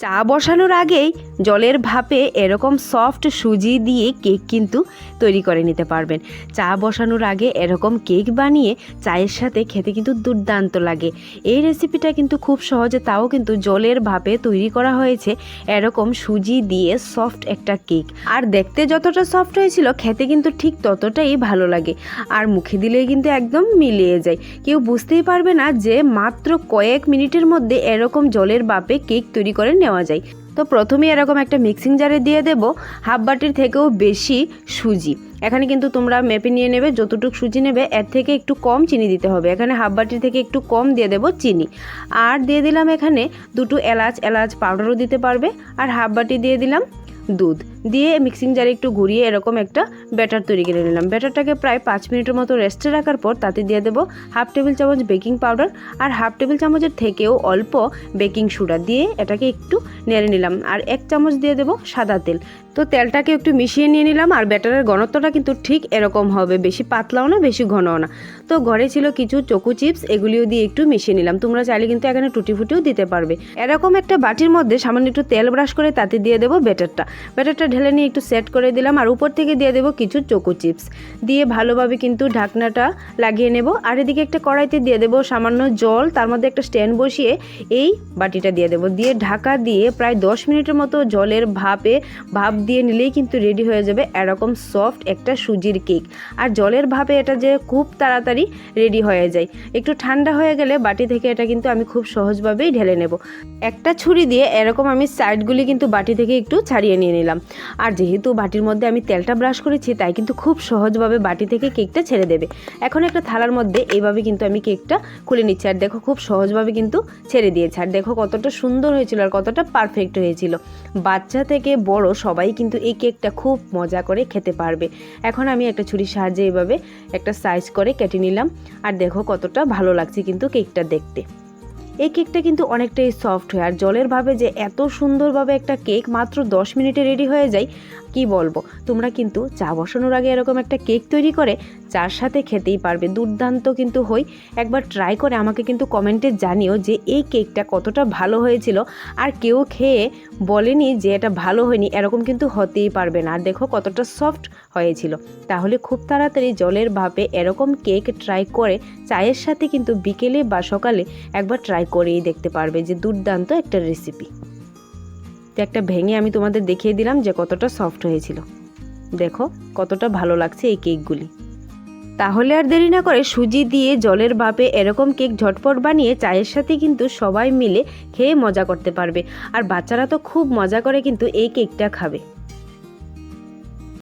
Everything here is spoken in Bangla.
চা বসানোর আগেই জলের ভাপে এরকম সফট সুজি দিয়ে কেক কিন্তু তৈরি করে নিতে পারবেন। চা বসানোর আগে এরকম কেক বানিয়ে চায়ের সাথে খেতে কিন্তু দুর্দান্ত লাগে। এই রেসিপিটা কিন্তু খুব সহজে তাও কিন্তু জলের ভাপে তৈরি করা হয়েছে এরকম সুজি দিয়ে সফট একটা কেক। আর দেখতে যতটা সফট হয়েছিল খেতে কিন্তু ঠিক ততটাই ভালো লাগে। আর মুখে দিলেই কিন্তু একদম মিলিয়ে যায়। কেউ বুঝতেই পারবে না যে মাত্র কয়েক মিনিটের মধ্যে এরকম জলের বাপে কেক তৈরি করে নেওয়া যায়। তো প্রথমে এরকম একটা মিক্সিং জারে দিয়ে দেব হাফ বাটির থেকেও বেশি সুজি। এখানে কিন্তু তোমরা মেপে নিয়ে নেবে, যতটুকু সুজি নেবে, এর থেকে একটু কম চিনি দিতে হবে। এখানে হাফ বাটির থেকে একটু কম দিয়ে দেব চিনি। আর দিয়ে দিলাম এখানে দুটো এলাচ এলাচ পাউডারও দিতে পারবে। আর হাফ বাটি দিয়ে দিলাম দুধ। দিয়ে মিক্সিং জারে একটু ঘুরিয়ে এরকম একটা ব্যাটার তৈরি করে নিলাম। ব্যাটারটাকে প্রায় পাঁচ মিনিটের মতো রেস্টে রাখার পর তাতে দিয়ে দেবো হাফ টেবিল চামচ বেকিং পাউডার আর হাফ টেবিল চামচের থেকেও অল্প বেকিং সোডা দিয়ে এটাকে একটু নেড়ে নিলাম। আর এক চামচ দিয়ে দেবো সাদা তেল। তো তেলটাকে একটু মিশিয়ে নিয়ে নিলাম আর ব্যাটারের ঘনত্বটা কিন্তু ঠিক এরকম হবে, বেশি পাতলাও না, বেশি ঘনও না। তো ঘরে ছিল কিছু চকু চিপস, এগুলিও দিয়ে একটু মিশিয়ে নিলাম। তোমরা চাইলে কিন্তু এখানে টুটি ফুটিও দিতে পারবে। এরকম একটা বাটির মধ্যে সামান্য একটু তেল ব্রাশ করে তাতে দিয়ে দেবো ব্যাটারটা ব্যাটারটা ঢেলে নিয়ে একটু সেট করে দিলাম আর উপর থেকে দিয়ে দেবো কিছু চকু চিপস। দিয়ে ভালোভাবে কিন্তু ঢাকনাটা লাগিয়ে নেব। আর এদিকে একটা কড়াইতে দিয়ে দেবো সামান্য জল, তার মধ্যে একটা স্ট্যান্ড বসিয়ে এই বাটিটা দিয়ে দেবো। দিয়ে ঢাকা দিয়ে প্রায় দশ মিনিটের মতো জলের ভাপে, ভাপ দিয়ে নিলেই কিন্তু রেডি হয়ে যাবে এরকম সফট একটা সুজির কেক আর জলের ভাপে এটা যে খুব তাড়াতাড়ি রেডি হয়ে যায়। একটু ঠান্ডা হয়ে গেলে বাটি থেকে এটা কিন্তু আমি খুব সহজভাবেই ঢেলে নেব। একটা ছুরি দিয়ে এরকম আমি সাইডগুলি কিন্তু বাটি থেকে একটু ছাড়িয়ে নিয়ে নিলাম। আর যেহেতু বাটির মধ্যে আমি তেলটা ব্রাশ করেছি, তাই কিন্তু খুব সহজভাবে বাটি থেকে কেকটা ছেড়ে দেবে। এখন একটা থালার মধ্যে এইভাবে কিন্তু আমি কেকটা খুলে নিচ্ছি। আর দেখো, খুব সহজভাবে কিন্তু ছেড়ে দিয়েছে। আর দেখো, কতটা সুন্দর হয়েছিল আর কতটা পারফেক্ট হয়েছিল। বাচ্চা থেকে বড় সবাই কিন্তু এই কেকটা খুব মজা করে খেতে পারবে। এখন আমি একটা ছুরির সাহায্যে এইভাবে একটা সাইজ করে কেটে নিলাম। আর দেখো, কতটা ভালো লাগছে কিন্তু কেকটা দেখতে। এই কেকটা কিন্তু অনেকটাই সফট হয়, আর জলের ভাবে যে এত সুন্দরভাবে একটা কেক মাত্র দশ মিনিটে রেডি হয়ে যায়, কি বলব? তোমরা কিন্তু চা বসানোর আগে এরকম একটা কেক তৈরি করে, চার সাথে খেতেই পারবে। দুর্দান্ত কিন্তু হই। একবার ট্রাই করে আমাকে কিন্তু কমেন্টে জানিও যে এই কেকটা কতটা ভালো হয়েছিল, আর কেউ খেয়ে বলেনি যে এটা ভালো হয়নি, এরকম কিন্তু হতেই পারবে না। আর দেখো কতটা সফট হয়েছিল। তাহলে খুব তাড়াতাড়ি জলের ভাপে এরকম কেক ট্রাই করে, চায়ের সাথে কিন্তু বিকেলে বা সকালে একবার ট্রাই করেই দেখতে পারবে যে দুর্দান্ত একটা রেসিপি তো একটা ভেঙে আমি তোমাদের দেখিয়ে দিলাম যে কতটা সফট হয়েছিল। দেখো, কতটা ভালো লাগছে এই কেকগুলি তাহলে আর দেরি না করে সুজি দিয়ে জলের ভাপে এরকম কেক ঝটপট বানিয়ে চায়ের সাথে কিন্তু সবাই মিলে খেয়ে মজা করতে পারবে। আর বাচ্চারা তো খুব মজা করে কিন্তু এই কেকটা খাবে।